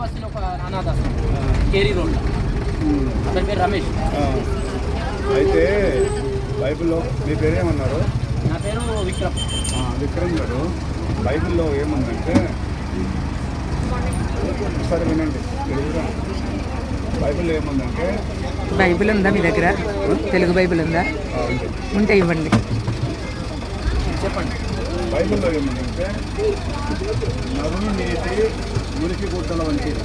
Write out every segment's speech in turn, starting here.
ఒక అనాథ Carey road అతని పేరు రమేష్. అయితే బైబిల్లో మీ పేరేమన్నారు? నా పేరు విక్రమ్. ఆ, విక్రమ్ గారు. బైబిల్లో ఏముందంటే ఒకసారి వినండి తెలుగుగా బైబిల్లో ఏముందంటే బైబిల్ ఉందా మీ దగ్గర? తెలుగు బైబిల్ ఉంది. ఉంటే ఇవ్వండి. చెప్పండి. బైబిల్లో ఏముందంటే నరుని నీతి మురికి గుట్టల వంటిది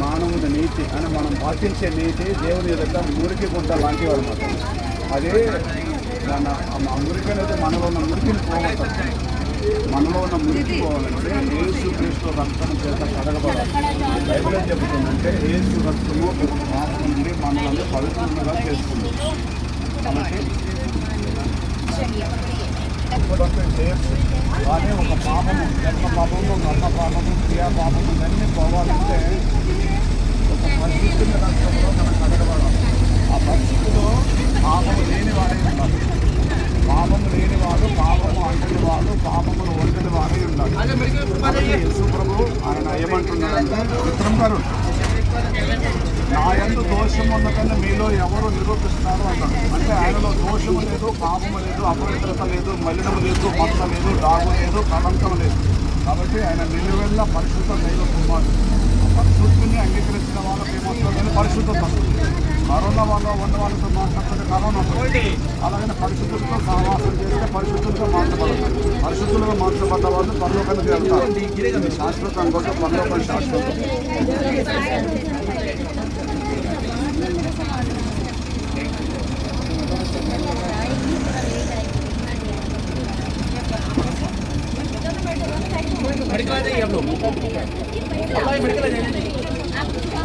మానవుని నీతి అని మనం పాటించే నీతి దేవుని యొక్క మురికి గుడ్డ లాంటివి అనమాట అదే మన మురికి అనేది మనలో ఉన్న మురికిని పోగొట్టాలి మనలో ఉన్న మురికి పోవాలంటే ఏసు క్రీస్తు రక్తం చేత కడగబడాలి. బైబిల్ ఏం చెబుతుందంటే ఏసు రక్తము పాపం నుండి మనల్ని పవిత్రంగా చేస్తుంది కాబట్టి చేయొచ్చు కానీ ఒక పాపము జన్మ పాపము మరణ పాపము క్రియా పాపము ఇవన్నీ పోవాలంటే ఒక పరిస్థితుల రక్తంలో మనం కడగబడాలి ఆ పరిస్థితిలో పాపము లేని వాడే ఉండాలి పాపము లేని వాడు పాపము అంటని వాడు పాపములు వంటని వాడే ఉండాలి కాబట్టి యేసు ప్రభు ఆయన ఏమంటున్నాడంటే విక్రమ్ గారు నా ఎందు దోషం ఉన్నకన్నా మీలో ఎవరు నిరూపిస్తున్నారు అన్నాడు. అంటే ఆయనలో దోషము లేదు పాపము లేదు అపవిత్రత లేదు మలినము లేదు మత్త లేదు డాగు లేదు కలంకం లేదు. కాబట్టి ఆయన నిలువెళ్ళ పరిశుద్ధ దైవ కుమారుడు. పరిశుద్ధిని అంగీకరించిన వాళ్ళతో మాట్లాడుతుంటే కరోనా వస్తుంది. అలాగనే పరిశుద్ధులతో సహవాసం చేస్తే పరిశుద్ధులతో మాట్లాడబడతారు పరిశుద్ధులుగా మార్చబడ్డ వాళ్ళు పరలోకానికి వెళ్తారు ఇది శాశ్వతం కూడా పరలోకం శాశ్వతం मेडिकल आ जाइए आप लोग भाई मेडिकल आ जाइए